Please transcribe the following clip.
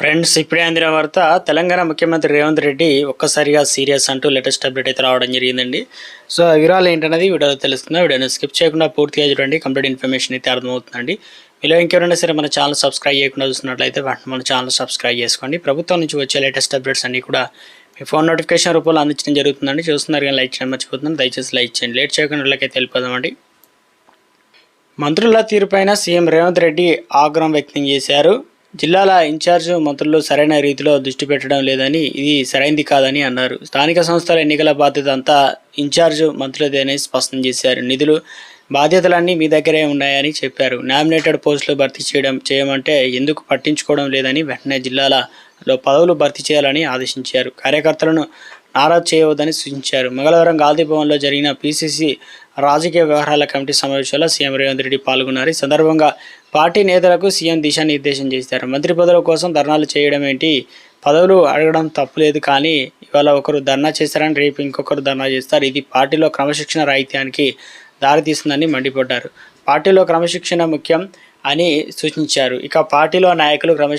Friends ఇప్పుడే అందిన వార్త తెలంగాణ ముఖ్యమంత్రి రేవంత్ రెడ్డి ఒక్కసారిగా సీరియస్ అంటూ లేటెస్ట్ అప్డేట్ అయితే రావడం జరిగిందండి. సో ఆ వివరాలు ఏంటనేది వీడియోలో తెలుస్తుంది వీడియోని స్కిప్ చేయకుండా పూర్తిగా చూడండి. కంప్లీట్ ఇన్ఫర్మేషన్ అయితే అర్థమవుతుందండి. మీలో ఇంకెవరైనా సరే మన ఛానల్ సబ్స్క్రైబ్ చేయకుండా చూస్తున్నట్లయితే వెంటనే మన ఛానల్ సబ్స్క్రైబ్ చేసుకోండి. ప్రభుత్వం నుంచి వచ్చే లేటెస్ట్ అప్డేట్స్ అన్ని కూడా మీ ఫోన్ నోటిఫికేషన్ రూపంలో అందించడం జరుగుతుందండి. చూస్తున్నారు కానీ లైక్ చేయడం మర్చిపోతున్నాను దయచేసి లైక్ చేయండి. లేట్ చేయకుండా వీళ్ళకైతే వెళ్ళిపోదామండి. మంత్రుల తీరుపైన సీఎం రేవంత్ రెడ్డి ఆగ్రహం వ్యక్తం చేశారు. జిల్లాల ఇన్ఛార్జ్ మంత్రులు సరైన రీతిలో దృష్టి పెట్టడం లేదని ఇది సరైంది కాదని అన్నారు. స్థానిక సంస్థల ఎన్నికల బాధ్యత అంతా ఇన్ఛార్జ్ మంత్రులదేనని స్పష్టం చేశారు. నిధులు బాధ్యతలన్నీ మీ దగ్గరే ఉన్నాయని చెప్పారు. నామినేటెడ్ పోస్టులు భర్తీ చేయడం చేయమంటే ఎందుకు పట్టించుకోవడం లేదని వెంటనే జిల్లాలలో పదవులు భర్తీ చేయాలని ఆదేశించారు. కార్యకర్తలను నారా చేయవద్దని సూచించారు. మంగళవారం గాంధీ భవన్లో జరిగిన పీసీసీ రాజకీయ వ్యవహారాల కమిటీ సమావేశంలో సీఎం రేవంత్ రెడ్డి పాల్గొన్నారు. ఈ సందర్భంగా పార్టీ నేతలకు సీఎం దిశానిర్దేశం చేశారు. మంత్రి పదవుల కోసం ధర్నాలు చేయడం ఏంటి? పదవులు అడగడం తప్పులేదు కానీ ఇవాళ ఒకరు ధర్నా చేస్తారని రేపు ఇంకొకరు ధర్నా చేస్తారు. ఇది పార్టీలో క్రమశిక్షణ రాహిత్యానికి దారితీస్తుందని మండిపడ్డారు. పార్టీలో క్రమశిక్షణ ముఖ్యం అని సూచించారు. ఇక పార్టీలో నాయకులు క్రమశిక్షణ